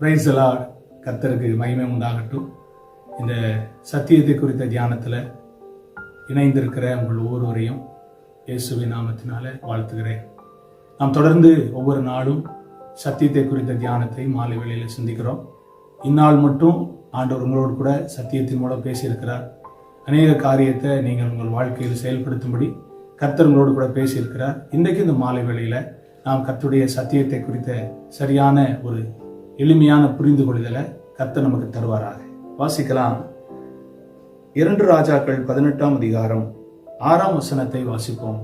Price எல்லாம் மகிமை உண்டாகட்டும். இந்த சத்தியத்தை குறித்த தியானத்தில் இணைந்திருக்கிற உங்கள் ஒவ்வொருவரையும் இயேசுவின் நாமத்தினால வாழ்த்துகிறேன். நாம் தொடர்ந்து ஒவ்வொரு நாளும் சத்தியத்தை குறித்த தியானத்தை மாலை வேளையில் சிந்திக்கிறோம். இந்நாள் மட்டும் ஆண்டவர் உங்களோடு கூட சத்தியத்தின் மூலம் பேசியிருக்கிறார். அநேக காரியத்தை நீங்கள் உங்கள் வாழ்க்கையில் செயல்படுத்தும்படி கர்த்தர் உங்களோடு கூட பேசியிருக்கிறார். இன்றைக்கு இந்த மாலை வேளையில் நாம் கர்த்தருடைய சத்தியத்தை குறித்த சரியான ஒரு எளிமையான புரிந்து கொள்ளுதலை கர்த்தர் நமக்கு தருவாராக. வாசிக்கலாம். இரண்டு ராஜாக்கள் பதினெட்டாம் அதிகாரம் ஆறாம் வசனத்தை வாசிப்போம்.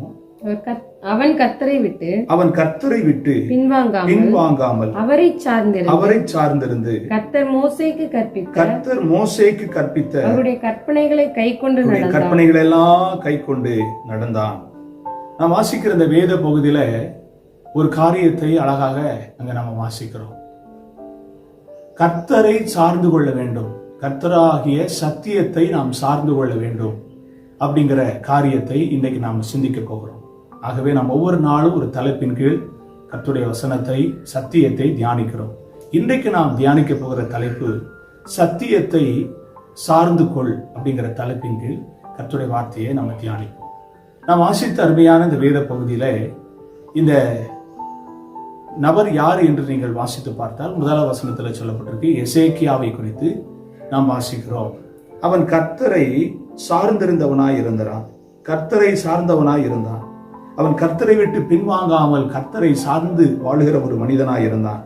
அவன் கத்தரை விட்டு அவன் கர்த்தரை விட்டு பின்வாங்காமல் பின்வாங்காமல் அவரை சார்ந்திருந்து அவரை சார்ந்திருந்து கர்த்தர் மோசேக்கு கற்பித்த கர்த்தர் மோசேக்கு கற்பித்த அவருடைய கற்பனைகளை கை கொண்டு கற்பனைகள் எல்லாம் கை கொண்டு நடந்தான். நாம் வாசிக்கிற இந்த வேத பகுதியில ஒரு காரியத்தை அழகாக அங்க நம்ம வாசிக்கிறோம். கர்த்தரை சார்ந்து கொள்ள வேண்டும். கர்த்தராகிய சத்தியத்தை நாம் சார்ந்து கொள்ள வேண்டும் அப்படிங்கிற காரியத்தை இன்னைக்கு நாம் சிந்திக்க போகிறோம். ஆகவே நாம் ஒவ்வொரு நாளும் ஒரு தலைப்பின் கீழ் கத்துடைய வசனத்தை சத்தியத்தை தியானிக்கிறோம். இன்றைக்கு நாம் தியானிக்க போகிற தலைப்பு சத்தியத்தை சார்ந்து கொள் அப்படிங்கிற தலைப்பின் கீழ் கத்துடைய வார்த்தையை நம்ம தியானிப்போம். நாம் வாசித்த அருமையான இந்த வேத பகுதியில் இந்த நபர் யார் என்று நீங்கள் வாசித்து பார்த்தால் முதலாவது வசனத்தில் சொல்லப்பட்டிருக்கு எசேக்கியாவை குறித்து நாம் வாசிக்கிறோம். அவன் கர்த்தரை சார்ந்திருந்தவனாய் இருந்தான். கர்த்தரை சார்ந்தவனாய் இருந்தான். அவன் கர்த்தரை விட்டு பின்வாங்காமல் கர்த்தரை சார்ந்து வாழுகிற ஒரு மனிதனாய் இருந்தான்.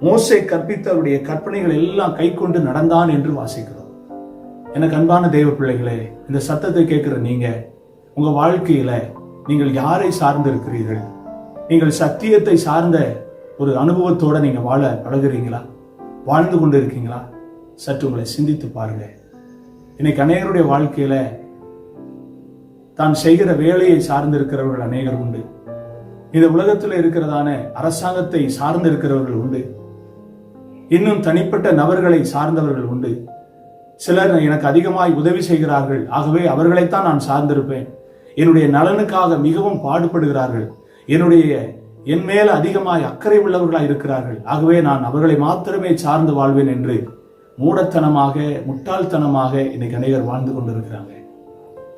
மோசே கற்பித்தவருடைய கற்பனைகள் எல்லாம் கை கொண்டு நடந்தான் என்று வாசிக்கிறோம். எனக்கு அன்பான தெய்வ பிள்ளைகளே இந்த சத்தத்தை கேட்கிற நீங்க உங்க வாழ்க்கையில நீங்கள் யாரை சார்ந்து இருக்கிறீர்கள் நீங்கள் சத்தியத்தை சார்ந்த ஒரு அனுபவத்தோட நீங்க வாழ பழகுறீங்களா? வாழ்ந்து கொண்டு இருக்கீங்களா சற்று உங்களை சிந்தித்து பாருங்க. இன்னைக்கு அநேகருடைய வாழ்க்கையில தான் செய்கிற வேலையை சார்ந்திருக்கிறவர்கள் அநேகர் உண்டு. இந்த உலகத்தில் இருக்கிறதான அரசாங்கத்தை சார்ந்திருக்கிறவர்கள் உண்டு. இன்னும் தனிப்பட்ட நபர்களை சார்ந்தவர்கள் உண்டு. சிலர் எனக்கு அதிகமாய் உதவி செய்கிறார்கள். ஆகவே அவர்களைத்தான் நான் சார்ந்திருப்பேன். என்னுடைய நலனுக்காக மிகவும் பாடுபடுகிறார்கள். என்னுடைய என் மேல அதிகமாய் அக்கறை உள்ளவர்களாய் இருக்கிறார்கள். ஆகவே நான் அவர்களை மாத்திரமே சார்ந்து வாழ்வேன் என்று மூடத்தனமாக முட்டாள்தனமாக இன்னைக்கு அநேகர் வாழ்ந்து கொண்டிருக்கிறாங்க.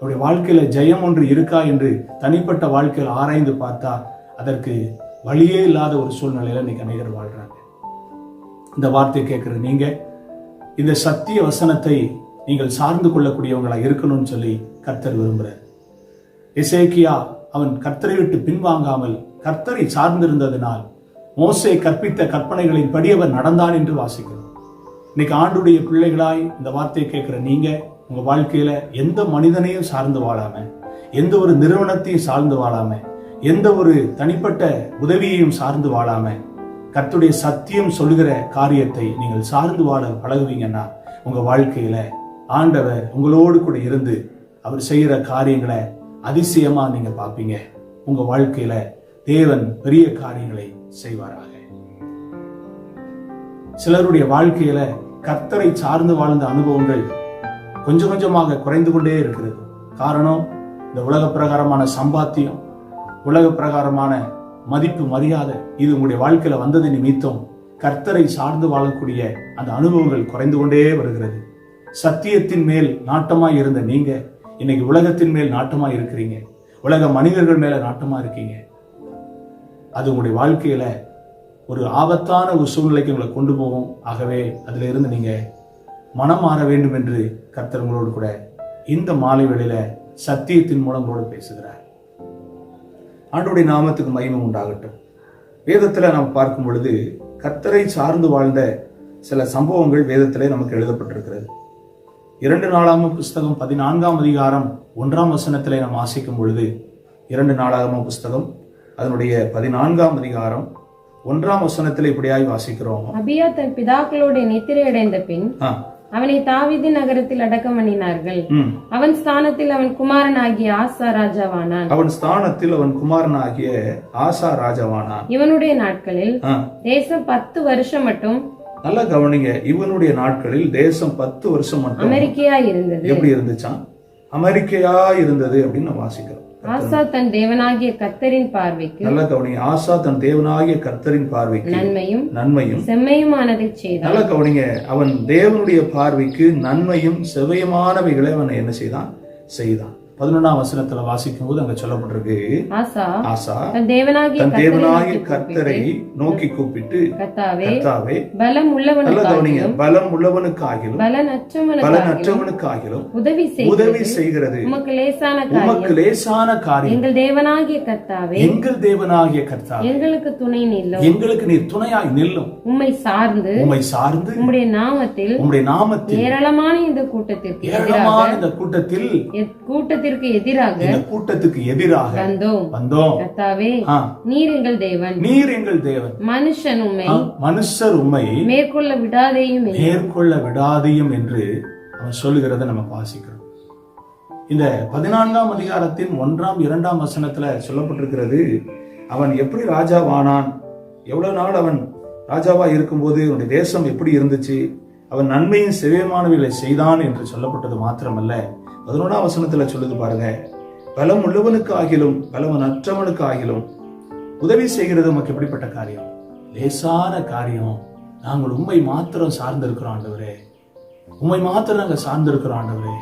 அவருடைய வாழ்க்கையில ஜெயம் ஒன்று இருக்கா என்று தனிப்பட்ட வாழ்க்கையில் ஆராய்ந்து பார்த்தா அதற்கு வழியே இல்லாத ஒரு சூழ்நிலையில இன்னைக்கு அநேகர் வாழ்றாங்க. இந்த வார்த்தையை கேட்குற நீங்க இந்த சத்திய வசனத்தை நீங்கள் சார்ந்து கொள்ளக்கூடியவங்களா இருக்கணும்னு சொல்லி கர்த்தர் விரும்புகிறார் இசைக்கியா அவன் கர்த்தரை விட்டு பின்வாங்காமல் கர்த்தரை சார்ந்திருந்ததினால் மோசை கற்பித்த கற்பனைகளின் படி அவன் நடந்தான் என்று வாசிக்கிறோம். இன்னைக்கு ஆண்டுடைய பிள்ளைகளாய் இந்த வார்த்தையை கேட்கிற நீங்க உங்கள் வாழ்க்கையில் எந்த மனிதனையும் சார்ந்து வாழாமல் எந்த ஒரு நிறுவனத்தையும் சார்ந்து வாழாமல் எந்த ஒரு தனிப்பட்ட உதவியையும் சார்ந்து வாழாமல் கத்துடைய சத்தியம் சொல்லுகிற காரியத்தை நீங்கள் சார்ந்து வாழ பழகுவீங்கன்னா உங்கள் வாழ்க்கையில் ஆண்டவர் உங்களோடு கூட இருந்து அவர் செய்கிற காரியங்களை அதிசயமாக நீங்கள் பார்ப்பீங்க. உங்கள் வாழ்க்கையில் தேவன் பெரிய காரியங்களை செய்வாராக. சிலருடைய வாழ்க்கையில கர்த்தரை சார்ந்து வாழ்ந்த அனுபவங்கள் கொஞ்சம் கொஞ்சமாக குறைந்து கொண்டே இருக்கிறது. காரணம் இந்த உலக பிரகாரமான சம்பாத்தியம் உலக பிரகாரமான மதிப்பு மரியாதை இது உங்களுடைய வாழ்க்கையில வந்தது நிமித்தம் கர்த்தரை சார்ந்து வாழக்கூடிய அந்த அனுபவங்கள் குறைந்து கொண்டே வருகிறது. சத்தியத்தின் மேல் நாட்டமாய் இருந்த நீங்க இன்னைக்கு உலகத்தின் மேல் நாட்டமா இருக்கிறீங்க. உலக மனிதர்கள் மேல நாட்டமா இருக்கீங்க. அது உங்களுடைய வாழ்க்கையில ஒரு ஆபத்தான ஒரு சூழ்நிலைக்கு உங்களை கொண்டு போகும். ஆகவே அதுல இருந்து நீங்க மனம் மாற வேண்டும் என்று கர்த்தர் உங்களோடு கூட இந்த மாலை வேளையில சத்தியத்தின் மூலம் உங்களோடு பேசுகிறார். ஆண்டுடைய நாமத்துக்கு மகிமை உண்டாகட்டும். வேதத்துல நாம் பார்க்கும் பொழுது கர்த்தரை சார்ந்து வாழ்ந்த சில சம்பவங்கள் வேதத்திலே நமக்கு எழுதப்பட்டிருக்கிறது. இரண்டு நாளாகம புஸ்தகம் பதினான்காம் அதிகாரம் ஒன்றாம் வசனத்திலே நாம் வாசிக்கும் பொழுது இரண்டு நாளாகம புஸ்தகம் அதனுடைய பதினான்காம் அதிகாரம் ஒன்றாம் வசனத்தில் இப்படியாய் வாசிக்கிறோம். அபியா தன் பிதாக்களோட நித்திரை அடைந்த பின் அவனை தாவீதின் நகரத்தில் அடக்கம் பண்ணினார்கள். அவன் ஸ்தானத்தில் அவன் குமாரனாகிய ஆசா ராஜாவானான். அவன் ஸ்தானத்தில் அவன் குமாரனாகிய ஆசா ராஜாவானான். இவனுடைய நாட்களில் தேசம் பத்து வருஷம் மட்டும் நல்லா கவனிங்க இவனுடைய நாட்களில் தேசம் பத்து வருஷம் மட்டும் அமெரிக்கையா இருந்தது. எப்படி இருந்துச்சாம்? அமெரிக்கையா இருந்தது அப்படின்னு நம்ம வாசிக்கிறோம். ஆசா தன் தேவனாகிய கத்தரின் பார்வைக்கு நல்லா கவனிங்க. ஆசா தன் தேவனாகிய கர்த்தரின் பார்வைக்கு நன்மையும் நன்மையும் செம்மையுமானதை செய்தான். நல்லா கவனிங்க. அவன் தேவனுடைய பார்வைக்கு நன்மையும் செவையமானவைகளை அவன் என்ன செய்தான்? செய்தான். பதினொன்றாம் வசனத்துல வாசிக்கும் போது அங்க சொல்லப்பட்டிருக்கு ஆசா தன் தேவனாகிய கர்த்தரை நோக்கி கூப்பிட்டு, கர்த்தாவே பலம் உள்ளவனுக்காகிலும் பலம் உள்ளவனுக்காகிலும் பலன் அற்றவனுக்காகிலும் உதவி உதவி செய்கிறது உமக்கு லேசான உமக்கு லேசான காரியம் எங்கள் தேவனாகிய கர்த்தாவே எங்கள் தேவனாகிய கர்த்தாவே எங்களுக்கு துணை நில்லும் எங்களுக்கு நீர் துணையாய் நில்லும் உம்மை சார்ந்து உம்மை சார்ந்து உம்முடைய நாமத்தில் உம்முடைய நாமத்தில் ஏராளமான இந்த கூட்டத்திற்கு ஏராளமான இந்த கூட்டத்தில் எத்- கூட்டத்திற்கு எதிராக இந்த கூட்டத்துக்கு எதிராக வந்தோம் வந்தோம். கர்த்தாவே நீர் எங்கள் தேவன். நீர் எங்கள் தேவன். மனுஷன் உம்மை ஆ, மனுஷர் உம்மை மேற்கொள்ள விடாதேயும். மேற்கொள்ள விடாதையும் என்று அவன் சொல்லுகிறத நம்ம வாசிக்கிறோம். இந்த பதினான்காம் அதிகாரத்தின் ஒன்றாம் இரண்டாம் வசனத்துல சொல்லப்பட்டிருக்கிறது அவன் எப்படி ராஜாவானான்? எவ்வளவு நாள் அவன் ராஜாவா இருக்கும்போது அவனுடைய தேசம் எப்படி இருந்துச்சு? அவன் நன்மையின் செவியமானவைகளை செய்தான் என்று சொல்லப்பட்டது மாத்திரமல்ல. பதினொன்றாம் வசனத்துல சொல்லுது பாருங்க. பலம் உள்ளவனுக்கு ஆகிலும் பலவன் அற்றவனுக்கு ஆகிலும் உதவி செய்கிறது நமக்கு எப்படிப்பட்ட காரியம்? லேசான காரியம். நாங்கள் உண்மை மாத்திரம் சார்ந்திருக்கிறோம் ஆண்டவரே. உண்மை மாத்திரம் நாங்கள் சார்ந்திருக்கிறோம் ஆண்டவரே.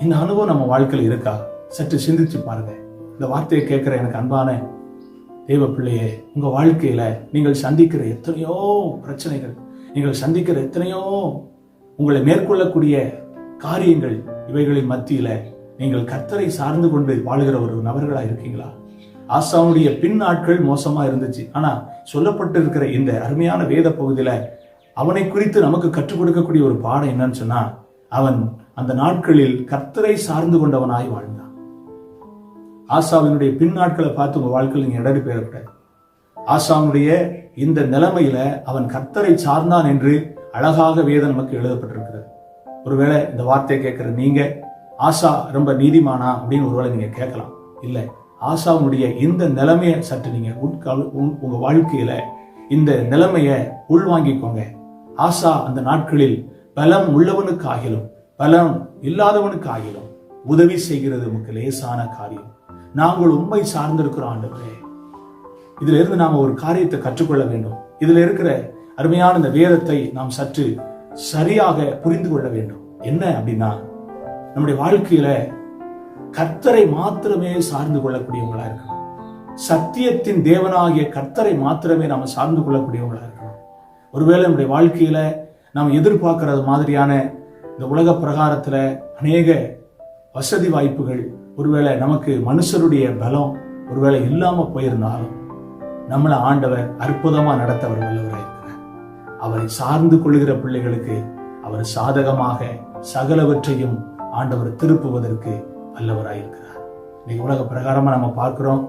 இந்த அனுபவம் நம்ம வாழ்க்கையில் இருக்கா? சற்று சிந்திச்சு பாருங்க. இந்த வார்த்தையை கேட்குற எனக்கு அன்பான தேவ பிள்ளையே உங்க வாழ்க்கையில நீங்கள் சந்திக்கிற எத்தனையோ பிரச்சனைகள் நீங்கள் சந்திக்கிற எத்தனையோ உங்களை மேற்கொள்ளக்கூடிய காரியங்கள் இவைகளின் மத்தியில நீங்கள் கர்த்தரை சார்ந்து கொண்டு வாழுகிற ஒரு நபர்களா இருக்கீங்களா? ஆசாவுடைய பின் நாட்கள் மோசமா இருந்துச்சு. ஆனா சொல்லப்பட்டு இருக்கிற இந்த அருமையான வேத பகுதியில அவனை குறித்து நமக்கு கற்றுக் கொடுக்கக்கூடிய ஒரு பாடம் என்னன்னு சொன்னா அவன் அந்த நாட்களில் கர்த்தரை சார்ந்து கொண்டவனாய் வாழ்ந்தான். ஆசாவினுடைய பின் நாட்களை பார்த்து உங்க வாழ்க்கையில் நீங்க இடறி போயிடக்கூடாது. ஆசாவுடைய இந்த நிலைமையில அவன் கர்த்தரை சார்ந்தான் என்று அழகாக வேதம் நமக்கு எழுதப்பட்டிருக்கிறது. ஒருவேளை இந்த வார்த்தையை கேட்குற நீங்கள் ஆசா ரொம்ப நீதிமானா அப்படின்னு ஒருவேளை நீங்கள் கேட்கலாம். இல்லை ஆசாவுடைய இந்த நிலைமையை சற்று நீங்கள் உட்கால் உ- உங்கள் வாழ்க்கையில் இந்த நிலைமையை உள்வாங்கிக்கோங்க. ஆசா அந்த நாட்களில் பலம் உள்ளவனுக்கு ஆகிலும் பலம் இல்லாதவனுக்கு ஆகிலும் உதவி செய்கிறது நமக்கு லேசான காரியம். நாங்கள் உண்மை சார்ந்திருக்கிறோம் ஆண்டவரே. இதுல இருந்து ஒரு காரியத்தை கற்றுக்கொள்ள வேண்டும். இதுல இருக்கிற அருமையான இந்த வேதத்தை நாம் சற்று சரியாக புரிந்து கொள்ள வேண்டும். என்ன அப்படின்னா நம்முடைய வாழ்க்கையில கர்த்தரை மாத்திரமே சார்ந்து கொள்ளக்கூடியவங்களா இருக்கணும் சத்தியத்தின் தேவனாகிய கர்த்தரை மாத்திரமே நாம சார்ந்து கொள்ளக்கூடியவங்களா இருக்கணும் ஒருவேளை நம்முடைய வாழ்க்கையில நாம் எதிர்பார்க்கறது மாதிரியான இந்த உலக பிரகாரத்துல அநேக வசதி வாய்ப்புகள் ஒருவேளை நமக்கு மனுஷருடைய பலம் ஒருவேளை இல்லாம போயிருந்தாலும் நம்மளை ஆண்டவர் அற்புதமா நடத்த அவர் அவரை சார்ந்து கொள்ளுகிற பிள்ளைகளுக்கு அவர் சாதகமாக சகலவற்றையும் ஆண்டவர் திருப்புவதற்கு வல்லவராயிருக்கிறார். இன்னைக்கு உலக பிரகாரமா நம்ம பார்க்கிறோம்.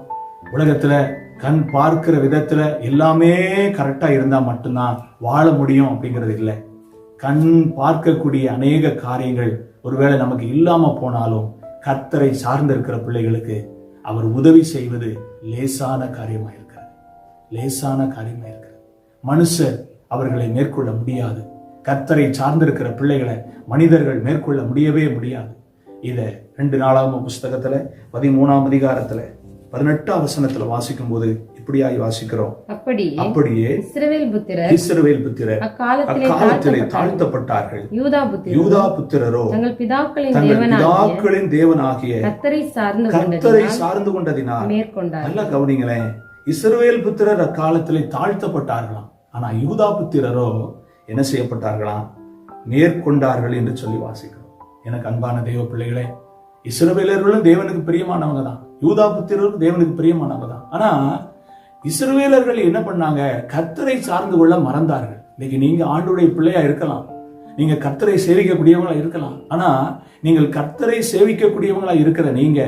உலகத்துல கண் பார்க்கிற விதத்துல எல்லாமே கரெக்டா இருந்தா மட்டும்தான் வாழ முடியும் அப்படிங்கிறது இல்லை. கண் பார்க்கக்கூடிய அநேக காரியங்கள் ஒருவேளை நமக்கு இல்லாம போனாலும் கர்த்தரை சார்ந்திருக்கிற பிள்ளைகளுக்கு அவர் உதவி செய்வது லேசான காரியமாக இருக்கிறது லேசான காரியமாக இருக்கிறது மனுஷர் அவர்களை மேற்கொள்ள முடியாது. கர்த்தரை சார்ந்திருக்கிற பிள்ளைகளை மனிதர்கள் மேற்கொள்ள முடியவே முடியாது. இத ரெண்டு நாளாம் புஸ்தகத்துல பதிமூணாம் அதிகாரத்துல பதினெட்டாம் வசனத்துல வாசிக்கும் போது இப்படியாய் வாசிக்கிறோம். அப்படி அப்படியே இஸ்ரவேல் புத்திரர் இஸ்ரவேல் புத்திரர் அக்காலத்திலே தாழ்த்தப்பட்டார்கள். யூதா புத்திரர் யூதா புத்திரரோ தங்கள் பிதாக்களின் பிதாக்களின் தேவனாகிய கர்த்தரை சார்ந்து கொண்டதினால் சார்ந்து கொண்டதினால் மேற்கொண்டார் நல்லா கவனிங்களேன். இஸ்ரவேல் புத்திரர் அக்காலத்திலே தாழ்த்தப்பட்டார்களாம். ஆனால் யூதா புத்திரரோ என்ன செய்யப்பட்டார்களாம் மேற்கொண்டார்கள் என்று சொல்லி வாசிக்கிறோம். எனக்கு அன்பான தெய்வ பிள்ளைகளே இஸ்ரவேலர்களும் தேவனுக்கு பிரியமானவங்க தான். யூதா புத்திரரும் தேவனுக்கு பிரியமானவங்க தான். ஆனா இஸ்ரவேலர்கள் என்ன பண்ணாங்க? கத்தரை சார்ந்து கொள்ள மறந்தார்கள். இன்னைக்கு நீங்க ஆண்டுடைய பிள்ளையா இருக்கலாம். நீங்க கத்தரை சேவிக்கக்கூடியவங்களா இருக்கலாம். ஆனா நீங்கள் கத்தரை சேவிக்கக்கூடியவங்களா இருக்கிற நீங்க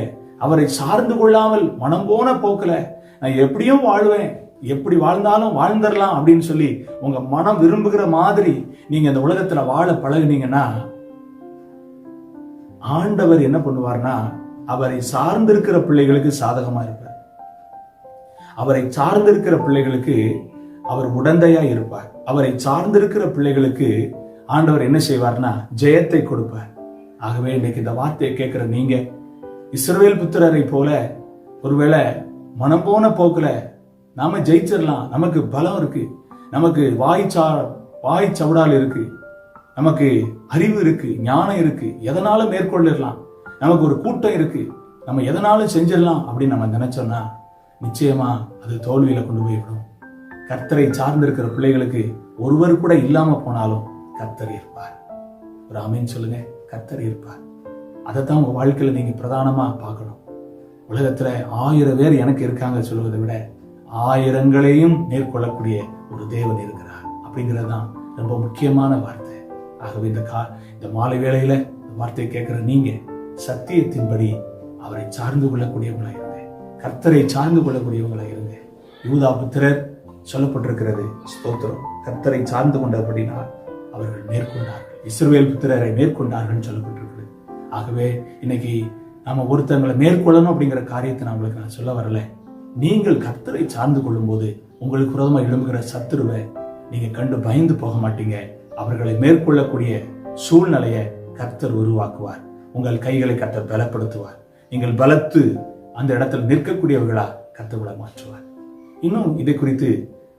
அவரை சார்ந்து கொள்ளாமல் மனம் போன போக்கில் நான் எப்படியும் வாழ்வேன். எப்படி வாழ்ந்தாலும் வாழ்ந்துடலாம் அப்படின்னு சொல்லி உங்க மனம் விரும்புகிற மாதிரி நீங்க இந்த உலகத்துல வாழ பழகுனீங்கன்னா ஆண்டவர் என்ன பண்ணுவார்னா அவரை சார்ந்திருக்கிற பிள்ளைகளுக்கு சாதகமா இருப்பார். அவரை சார்ந்திருக்கிற பிள்ளைகளுக்கு அவர் உடந்தையா இருப்பார். அவரை சார்ந்திருக்கிற பிள்ளைகளுக்கு ஆண்டவர் என்ன செய்வார்னா ஜெயத்தை கொடுப்பார். ஆகவே இன்னைக்கு இந்த வார்த்தையை கேட்கிற நீங்க இஸ்ரவேல் புத்திரரை போல ஒருவேளை மனம் போன போக்குல நாம ஜெயிச்சிடலாம் நமக்கு பலம் இருக்கு. நமக்கு வாய் சா வாய் சவுடால் இருக்கு. நமக்கு அறிவு இருக்கு ஞானம் இருக்கு. எதனாலும் மேற்கொள்ளிடலாம் நமக்கு ஒரு கூட்டம் இருக்கு. நம்ம எதனாலும் செஞ்சிடலாம் அப்படின்னு நம்ம நினைச்சோம்னா நிச்சயமா அது தோல்வியில கொண்டு போய்விடும் கர்த்தரை சார்ந்திருக்கிற பிள்ளைகளுக்கு ஒருவர் கூட இல்லாம போனாலும் கர்த்தர் இருப்பார். ஒரு அமைன்னு சொல்லுங்க. கர்த்தர் இருப்பார். அதைத்தான் உங்க வாழ்க்கையில நீங்க பிரதானமா பார்க்கணும். உலகத்துல ஆயிரம் பேர் எனக்கு இருக்காங்க சொல்வதை விட ஆயிரங்களையும் மேற்கொள்ளக்கூடிய ஒரு தேவன் இருக்கிறார். அப்படிங்கிறது தான் ரொம்ப முக்கியமான வார்த்தை. ஆகவே இந்த கா இந்த மாலை வேளையில இந்த வார்த்தையை கேட்குற நீங்க சத்தியத்தின்படி அவரை சார்ந்து கொள்ளக்கூடியவங்களாக இருங்க. கர்த்தரை சார்ந்து கொள்ளக்கூடியவங்களா இருங்க. யூதா புத்திரர் சொல்லப்பட்டிருக்கிறது ஸ்தோத்திரம். கர்த்தரை சார்ந்து கொண்டபடினால் அவர்கள் மேற்கொண்டார்கள். இஸ்ரேல் புத்திரரை மேற்கொண்டார்கள் சொல்லப்பட்டிருக்கிறது. ஆகவே இன்னைக்கு நாம ஒருத்தங்களை மேற்கொள்ளணும் அப்படிங்கிற காரியத்தை நான் உங்களுக்கு நான் சொல்ல வரல. நீங்கள் கர்த்தரை சார்ந்து கொள்ளும்போது உங்களுக்கு விரோதமா எழும்புகிற சத்துருவை நீங்க கண்டு பயந்து போக மாட்டீங்க. அவர்களை மேற்கொள்ளக்கூடிய சூழ்நிலையை கர்த்தர் உருவாக்குவார். உங்கள் கைகளை கர்த்தர் பலப்படுத்துவார். நீங்கள் பலத்து அந்த இடத்துல நிற்கக்கூடியவர்களா கர்த்தர்களை மாற்றுவார். இன்னும் இதை குறித்து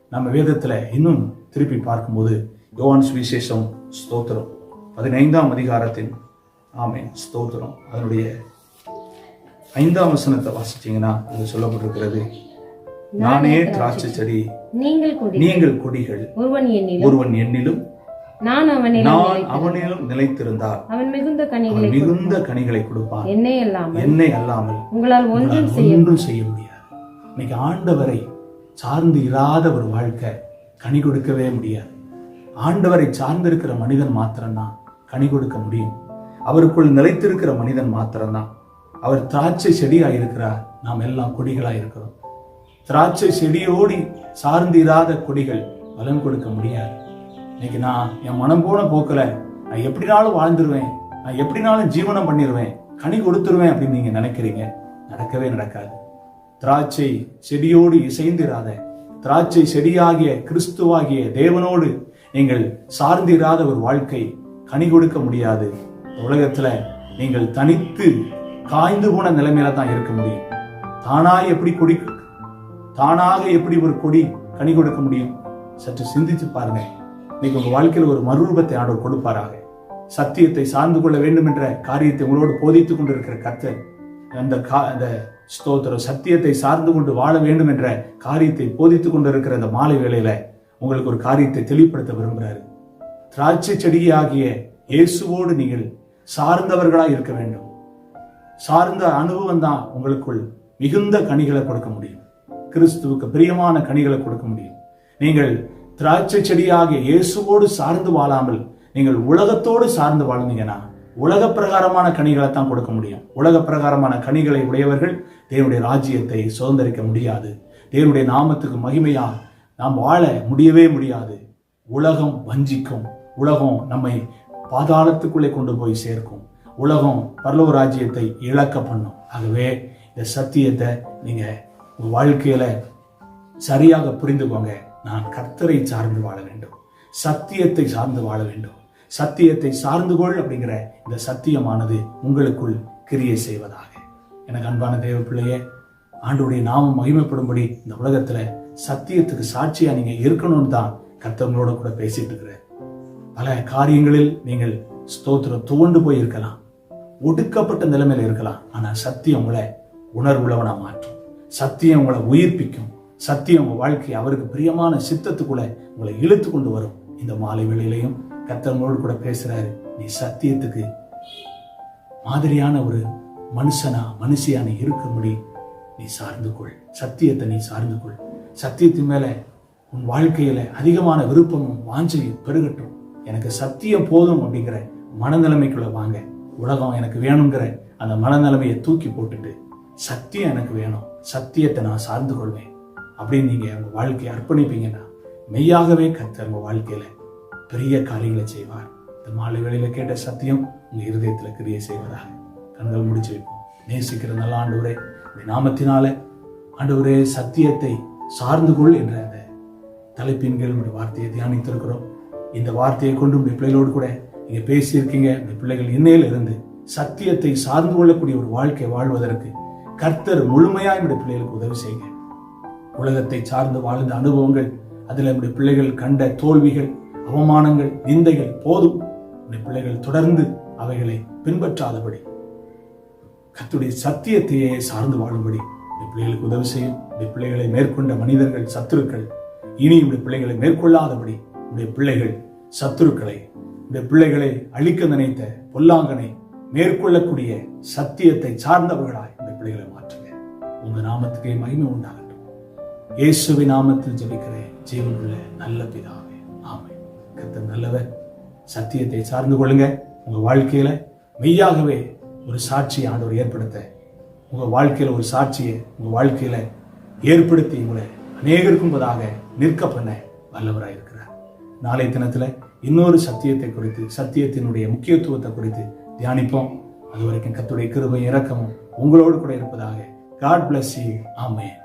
நம்ம வேதத்துல இன்னும் திருப்பி பார்க்கும்போது யோவான் சுவிசேஷம் ஸ்தோத்திரம். பதினைந்தாம் அதிகாரத்தின் ஆமே ஸ்தோத்திரம். அதனுடைய ஐந்தாம் வசனத்தை வாசிச்சீங்கன்னா அது சொல்லப்பட்டிருக்கிறது. நானே திராட்சை செடி நீங்கள் கொடி. நீங்கள் கொடிகள் ஒருவன் என்னிலும் நான் அவனிலும் நிலைத்திருந்தால் அவன் மிகுந்த கனிகளை மிகுந்த கனிகளை கொடுப்பான். என்னை அல்லாமல். என்னை அல்லாமல். உங்களால் ஒன்றும் செய்ய ஒன்றும் செய்ய முடியாது. இன்னைக்கு ஆண்டவரை சார்ந்து இராத ஒரு வாழ்க்கை கனி கொடுக்கவே முடியாது. ஆண்டவரை சார்ந்திருக்கிற மனிதன் மாத்திரம்தான் கனி கொடுக்க முடியும். அவருக்குள் நிலைத்திருக்கிற மனிதன் மாத்திரம்தான். அவர் திராட்சை செடியாக இருக்கிறார் நாம் எல்லாம் கொடிகளாக இருக்கிறோம் திராட்சை செடியோடி சார்ந்து இராத கொடிகள் பலன் கொடுக்க முடியாது. இன்னைக்கு நான் என் மனம் போன போக்கில் நான் எப்படினாலும் வாழ்ந்துருவேன். நான் எப்படினாலும் ஜீவனம் பண்ணிடுவேன் கனி கொடுத்துருவேன் அப்படின்னு நீங்கள் நினைக்கிறீங்க. நடக்கவே நடக்காது. திராட்சை செடியோடு இசைந்திராத திராட்சை செடியாகிய கிறிஸ்துவாகிய தேவனோடு நீங்கள் சார்ந்திராத ஒரு வாழ்க்கை கனி கொடுக்க முடியாது. உலகத்தில் நீங்கள் தனித்து காய்ந்து போன நிலைமையில தான் இருக்க முடியும். தானா எப்படி கொடி தானாக எப்படி ஒரு கொடி கனி கொடுக்க முடியும்? சற்று சிந்தித்து பாருங்க. இன்னைக்கு உங்க வாழ்க்கையில் ஒரு மறுரூபத்தை ஆண்டவர் கொடுப்பாராக. சத்தியத்தை சார்ந்து கொள்ள வேண்டும் என்ற காரியத்தை உங்களோடு போதித்துக் கொண்டிருக்கிற கர்த்தர் அந்த கா- அந்த ஸ்தோத்திரம் சத்தியத்தை சார்ந்து கொண்டு வாழ வேண்டும் என்ற காரியத்தை போதித்துக் கொண்டிருக்கிற அந்த மாலை வேளையில உங்களுக்கு ஒரு காரியத்தை தெளிவுபடுத்த விரும்புகிறாரு திராட்சை செடியாகிய இயேசுவோடு நீங்கள் சார்ந்தவர்களாக இருக்க வேண்டும். சார்ந்த அனுபவம் தான் உங்களுக்குள் மிகுந்த கனிகளை கொடுக்க முடியும். கிறிஸ்துவுக்கு பிரியமான கனிகளை கொடுக்க முடியும். நீங்கள் திராட்சை செடியாக இயேசுவோடு சார்ந்து வாழாமல் நீங்கள் உலகத்தோடு சார்ந்து வாழ்ந்தீங்கன்னா உலக பிரகாரமான கனிகளை தான் கொடுக்க முடியும். உலக பிரகாரமான கனிகளை உடையவர்கள் தேவனுடைய ராஜ்யத்தை சுதந்திரிக்க முடியாது. தேவனுடைய நாமத்துக்கு மகிமையா நாம் வாழ முடியவே முடியாது. உலகம் வஞ்சிக்கும். உலகம் நம்மை பாதாளத்துக்குள்ளே கொண்டு போய் சேர்க்கும். உலகம் பரலோ ராஜ்யத்தை இழக்க பண்ணும். ஆகவே இந்த சத்தியத்தை நீங்க உங்க வாழ்க்கையில சரியாக புரிந்துக்கோங்க. நான் கர்த்தரை சார்ந்து வாழ வேண்டும். சத்தியத்தை சார்ந்து வாழ வேண்டும். சத்தியத்தை சார்ந்து கொள் அப்படிங்கிற இந்த சத்தியமானது உங்களுக்குள் கிரியை செய்வதாக. எனக்கு அன்பான தேவ பிள்ளையே ஆண்டுடைய நாமம் மகிமைப்படும்படி இந்த உலகத்துல சத்தியத்துக்கு சாட்சியா நீங்க இருக்கணும்னு தான் கர்த்தவங்களோட கூட பேசிட்டு இருக்கிறேன் பல காரியங்களில் நீங்கள் ஸ்தோத்திரம் துவண்டு போய் இருக்கலாம் ஒடுக்கப்பட்ட நிலைமையில இருக்கலாம். ஆனா சத்தியம் உங்களை உணர்வுள்ளவனா மாற்றும். சத்தியம் உங்களை உயிர்ப்பிக்கும். சத்தியம் உங்க வாழ்க்கையை அவருக்கு பிரியமான சித்தத்துக்குள்ள உங்களை இழுத்து கொண்டு வரும். இந்த மாலை வேளையிலையும் கத்தவங்களோடு கூட பேசுறாரு. நீ சத்தியத்துக்கு மாதிரியான ஒரு மனுஷனா மனுஷியான நீ இருக்கும்படி நீ சார்ந்து கொள். சத்தியத்தை நீ சார்ந்து கொள். சத்தியத்தின் மேல உன் வாழ்க்கையில அதிகமான விருப்பமும் வாஞ்சையும் பெருகட்டும். எனக்கு சத்தியம் போதும் அப்படிங்கிற மனநிலைமைக்குள்ள வாங்க. உலகம் எனக்கு வேணுங்கிற அந்த மனநிலைமையை தூக்கி போட்டுட்டு சத்தியம் எனக்கு வேணும் சத்தியத்தை நான் சார்ந்து கொள்வேன் அப்படின்னு நீங்க உங்க வாழ்க்கையை அர்ப்பணிப்பீங்கன்னா மெய்யாகவே கத்த உங்க வாழ்க்கையில பெரிய காரியங்களை செய்வார். இந்த மாலை வேளையில் கேட்ட சத்தியம் உங்கள் இருதயத்தில் கிரியை செய்வதாக. கண்கள் முடிச்சு வைப்போம். நேசிக்கிற நல்ல ஆண்டவரே இந்த நாமத்தினால ஆண்டவரே சத்தியத்தை சார்ந்து கொள் என்ற அந்த தலைப்பின் கீழ் உங்களுடைய வார்த்தையை தியானித்திருக்கிறோம். இந்த வார்த்தையை கொண்டு உங்களுடைய பிள்ளைகளோடு கூட நீங்க பேசியிருக்கீங்க இந்த பிள்ளைகள் இன்னையில இருந்து சத்தியத்தை சார்ந்து கொள்ளக்கூடிய ஒரு வாழ்க்கை வாழ்வதற்கு கர்த்தர் முழுமையா என்னுடைய பிள்ளைகளுக்கு உதவி செய்யுங்க. உலகத்தை சார்ந்து வாழ்ந்த அனுபவங்கள் அதில் நம்முடைய பிள்ளைகள் கண்ட தோல்விகள் அவமானங்கள் நிந்தைகள் போதும். நம்முடைய பிள்ளைகள் தொடர்ந்து அவைகளை பின்பற்றாதபடி கத்துடைய சத்தியத்தையே சார்ந்து வாழும்படி இந்த பிள்ளைகளுக்கு உதவி செய்யும். இந்த பிள்ளைகளை மேற்கொண்ட மனிதர்கள் சத்துருக்கள் இனி இந்த பிள்ளைகளை மேற்கொள்ளாதபடி இந்த பிள்ளைகள் சத்துருக்களை இந்த பிள்ளைகளை அழிக்க நினைத்த பொல்லாங்கனை மேற்கொள்ளக்கூடிய சத்தியத்தை சார்ந்தவர்களாய் இந்த பிள்ளைகளை மாற்றுங்க. உங்க நாமத்துக்கே மகிமை உண்டாகட்டும். இயேசுவி நாமத்தில் ஜெபிக்கிறேன் ஜீவனுள்ள நல்ல பிதாவே ஆமை கத்த நல்லவர். சத்தியத்தை சார்ந்து கொள்ளுங்க. உங்க வாழ்க்கையில மெய்யாகவே ஒரு சாட்சியை ஆண்டவர் ஏற்படுத்த உங்க வாழ்க்கையில ஒரு சாட்சியை உங்க வாழ்க்கையில ஏற்படுத்தி உங்களை அநேகருக்கும்பதாக நிற்க பண்ண வல்லவராய் இருக்கிறார் நாளைய தினத்துல இன்னொரு சத்தியத்தை குறித்து சத்தியத்தினுடைய முக்கியத்துவத்தை குறித்து தியானிப்போம். அது வரைக்கும் கத்துடைய கிருபை இறக்கமும் உங்களோடு கூட இருப்பதாக காட் பிளஸ் யூ ஆமென்